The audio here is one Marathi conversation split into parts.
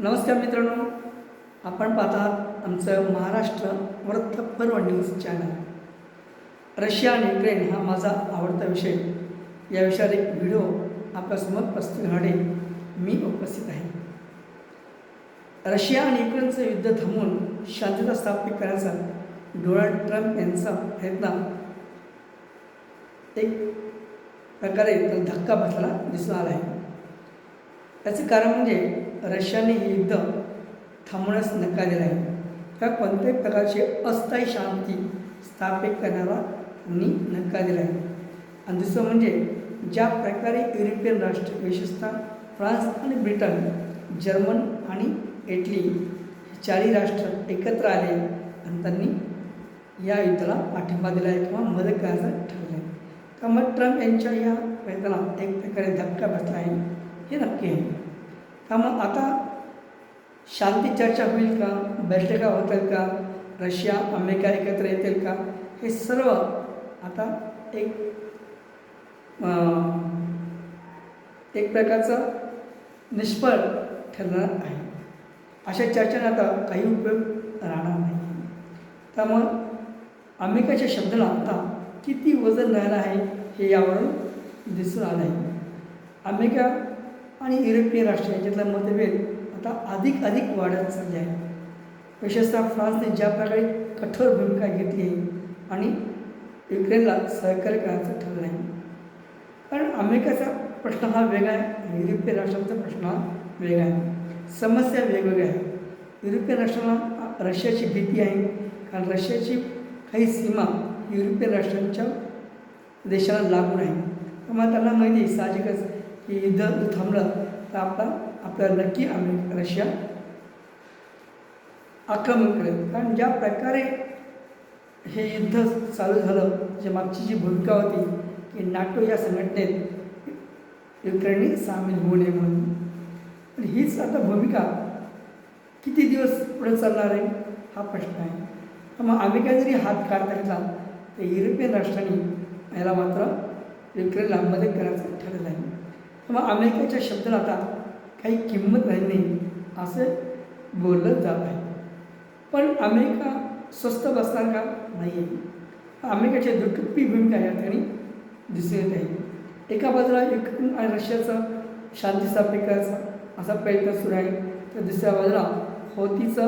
नमस्कार मित्रांनो आपण पाहतात आमचं Maharashtra Vruttaparv news channel Russia आणि युक्रेन हा माझा आवडता विषय. या विषयावर एक व्हिडिओ आपल्यासमोर प्रस्तुत करणारे मी उपस्थित आहे. रशिया आणि युक्रेनचं युद्ध थांबवून शांतता स्थापित करायचा डोनाल्ड ट्रम्प यांचा प्रयत्न एक प्रकारे धक्का बसला दिसून आला आहे. त्याचं कारण म्हणजे रशियाने हे युद्ध थांबवण्यास नकार दिला आहे किंवा कोणत्याही प्रकारची अस्थायी शांती स्थापित करण्याला त्यांनी नकार दिला आहे आणि दुसरं म्हणजे ज्या प्रकारे युरोपियन राष्ट्र विशेषतः फ्रान्स आणि ब्रिटन जर्मन आणि इटली हे चारही राष्ट्र एकत्र आले आणि त्यांनी या युद्धाला पाठिंबा दिला आहे किंवा मदत करायचं ठरलं. आहे त्यामुळे ट्रम्प यांच्या या प्रयत्नाला एक प्रकारे धक्का बसला आहे हे नक्की आहे. त्यामुळं आता शांती चर्चा होईल का? बैठका होतील का? रशिया अमेरिका एकत्र येतील का? हे सर्व आता एक आ, एक प्रकारचं निष्फळ ठरणार आहे. अशा चर्चेने आता काही उपयोग राहणार नाही. त्यामुळं अमेरिकाच्या शब्दाला आता किती वजन राहिलं आहे हे यावरून दिसून आलं आहे अमेरिका आणि युरोपियन राष्ट्र यांच्यातला मतभेद आता अधिक अधिक वाढत चालले आहे विशेषतः फ्रान्सने ज्या प्रकारे कठोर भूमिका घेतली आहे आणि युक्रेनला सहकार्य करायचं ठरलं आहे. कारण अमेरिकेचा प्रश्न हा वेगळा आहे युरोपियन राष्ट्रांचा प्रश्न हा वेगळा आहे. समस्या वेगवेगळ्या आहेत. युरोपियन राष्ट्रांना रशियाची भीती आहे. कारण रशियाची काही सीमा युरोपियन राष्ट्रांच्या देशाला लागून आहे. त्यामुळे त्यांना माहिती साहजिकच की युद्ध जर थांबलं तर आपला आपल्याला नक्की अमेरिका रशिया आक्रमण करेल. कारण ज्या प्रकारे हे युद्ध चालू झालं जे मागची जी भूमिका होती की नाटो या संघटनेत युक्रेनने सामील होऊ नये म्हणून. पण हीच आता भूमिका किती दिवस पुढे चालणार आहे हा प्रश्न आहे. मग अमेरिका जरी हात काढता घेतला तर युरोपियन राष्ट्रांनी याला मात्र युक्रेनला मदत करायचं ठरलं आहे. मग अमेरिकेच्या शब्दाला आता काही किंमत राहिली नाही असं बोललं जात आहे. पण अमेरिका स्वस्त बसणार का? नाही आहे अमेरिकेची दुटप्पी भूमिका या ठिकाणी दिसून येत आहे. एका बाजूला युक्रेन आणि रशियाचा शांती स्थापित करायचा असा प्रयत्न सुरू आहे तर दुसऱ्या बाजूला होतीचा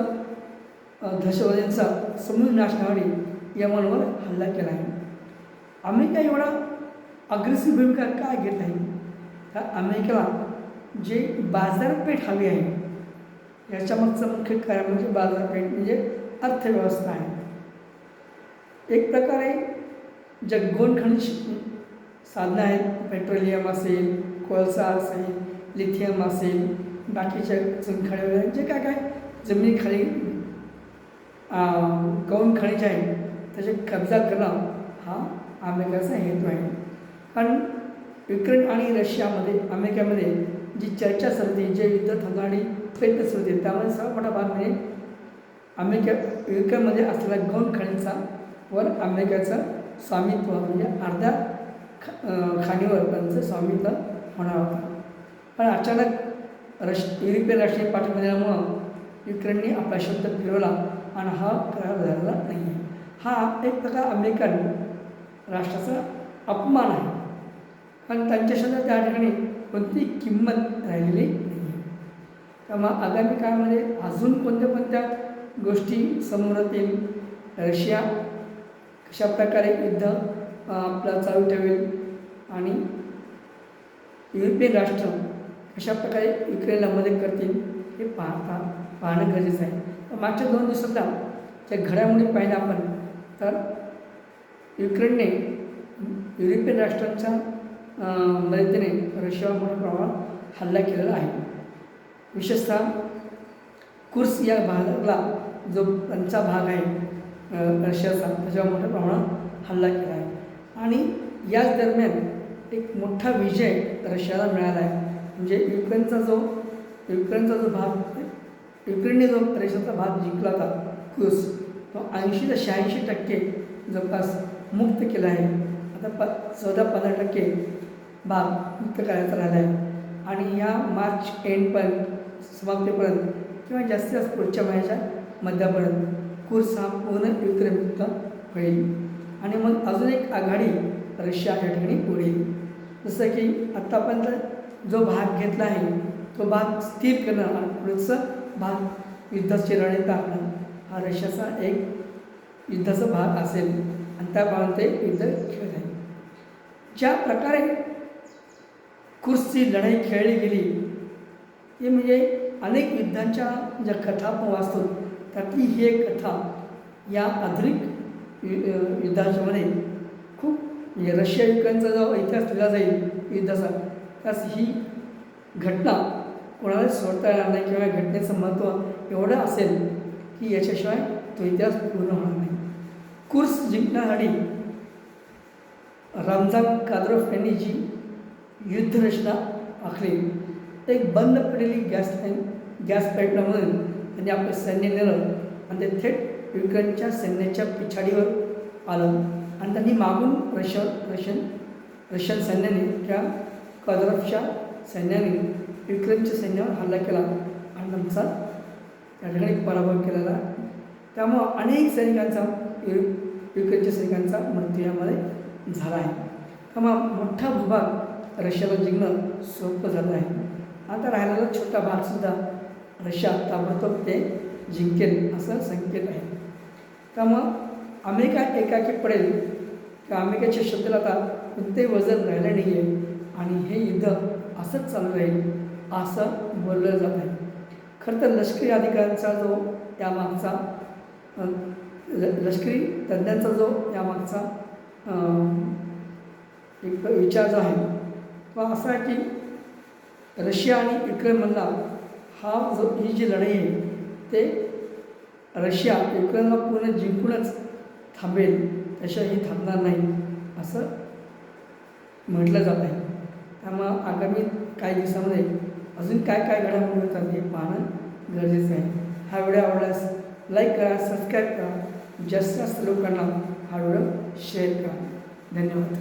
दहशतवाद्यांचा समूळ नाशनावरी यमनवर हल्ला केला आहे. अमेरिका एवढा अग्रेसिव्ह भूमिका काय घेत आहे? तर अमेरिकेला जे बाजारपेठ हवी आहे याच्यामागचं मुख्य कारण म्हणजे बाजारपेठ म्हणजे अर्थव्यवस्था आहे. एक प्रकारे जगभर खनिज साधनं आहेत पेट्रोलियम असेल कोळसा असेल लिथियम असेल बाकीच्या चुनखडे वगैरे जे काय काय जमिनीखाली गौण खनिज आहे त्याचे कब्जा करणं हा अमेरिकाचा हेतू आहे. कारण युक्रेन आणि रशियामध्ये अमेरिकेमध्ये जी चर्चा सुरू होती जे युद्ध थांबवणारी प्रयत्न सुरू होते त्यामध्ये सर्वात मोठा भाग म्हणजे अमेरिका युक्रेनमध्ये असलेल्या गौण खनिजचा वर अमेरिकेचं स्वामित्व म्हणजे अर्ध्या ख खाणीवर त्यांचं स्वामित्व होणार होतं. पण अचानक रश युरोपियन राष्ट्रीय पाठिंबा दिल्यामुळं युक्रेनने आपला शब्द फिरवला आणि हा करार झालेला नाही आहे हा एक प्रकार अमेरिकन राष्ट्राचा अपमान आहे. पण त्यांच्यासुद्धा त्या ठिकाणी कोणती किंमत राहिलेली नाही आहे आगामी काळामध्ये अजून कोणत्या कोणत्या गोष्टी समोर येतील? रशिया कशा प्रकारे युद्ध आपला चालू ठेवेल? आणि युरोपियन राष्ट्र कशा प्रकारे युक्रेनला मदत करतील हे पाहता पाहणं गरजेचं आहे. मागच्या दोन दिवसातल्या ज्या घडामोडी पाहिलं आपण तर युक्रेनने युरोपियन राष्ट्रांच्या मदतीने रशियावर मोठ्या प्रमाणात हल्ला केलेला आहे. विशेषतः कुर्स या भागाला जो त्यांचा भाग आहे रशियाचा त्याच्यावर मोठ्या प्रमाणात हल्ला केला आहे. आणि याच दरम्यान एक मोठा विजय रशियाला मिळाला आहे. म्हणजे युक्रेनचा जो युक्रेनचा जो भाग युक्रेनने जो रशियाचा भाग जिंकला होता कुर्स तो ऐंशी ते शहाऐंशी टक्के जवळपास मुक्त केला आहे. आता प चौदा पंधरा टक्के भाग मुक्त करायचा राहिला आहे. आणि या मार्च एंडपर्यंत समाप्तीपर्यंत किंवा जास्तीत जास्त पुढच्या महिन्याच्या मध्यापर्यंत कुर्स हा पूर्ण विक्रमयुक्त होईल. आणि मग अजून एक आघाडी रशिया या ठिकाणी पुढे येईल जसं की आत्तापर्यंत जो भाग घेतला आहे तो भाग स्थिर करणं आणि पुढचं भाग युद्धाची रणनीती आखणं हा रशियाचा एक युद्धाचा भाग असेल. आणि त्या भागात ते युद्ध खेळत आहे. ज्या प्रकारे कुर्सची लढाई खेळली गेली. हे म्हणजे अनेक युद्धांच्या ज्या कथा आपण वाचतो त्यातली ही एक कथा या आधुनिक यु- युद्धाच्यामध्ये खूप म्हणजे रशिया युक्रेनचा जो इतिहास लिहिला जाईल युद्धाचा त्यास ही घटना कोणाला सोडता येणार नाही किंवा घटनेचं महत्त्व एवढं असेल की याच्याशिवाय तो इतिहास पूर्ण होणार नाही. कुर्स जिंकण्यासाठी रामजान काद्रोफ यांनी जी युद्धरचना आखली. एक बंद पडलेली गॅस लाईन गॅस म्हणून त्यांनी आपलं सैन्य नेलं आणि ते थेट युक्रेनच्या सैन्याच्या पिछाडीवर आलं. आणि त्यांनी मागून रशिया रशियन रशियन सैन्याने किंवा कदरफच्या सैन्याने युक्रेनच्या सैन्यावर हल्ला केला आणि त्यांचा त्या ठिकाणी पराभव केलेला. त्यामुळं अनेक सैनिकांचा यु युक्रेनच्या सैनिकांचा मृत्यू यामध्ये झाला आहे. त्यामुळं मोठा भूभाग रशियाला जिंकणं सोपं झालं आहे. आता राहिलेला छोटा भागसुद्धा रशिया ताबडतोब ते जिंकेल असं संकेत आहे. त्यामुळं अमेरिका एकाकी पडेल. किंवा अमेरिकेच्या शब्दाला आता कोणतेही वजन राहिलं नाही आहे आणि हे युद्ध असंच चालू राहील असं बोललं जात आहे. खरं तर लष्करी अधिकाऱ्यांचा जो त्यामागचा ल लष्करी तज्ज्ञांचा जो त्यामागचा एक विचार जो आहे असं आहे की रशिया आणि युक्रेनमधला हा जो ही जी लढाई आहे ते रशिया युक्रेनला पूर्ण जिंकूनच थांबेल त्याशिवाय ही थांबणार नाही असं म्हटलं जात आहे. त्यामुळं आगामी काही दिवसामध्ये अजून काय काय घडामोडी होतात हे पाहणं गरजेचं आहे. हा व्हिडिओ आवडल्यास लाईक करा सबस्क्राईब करा जास्तीत जास्त लोकांना हा व्हिडिओ शेअर करा. धन्यवाद.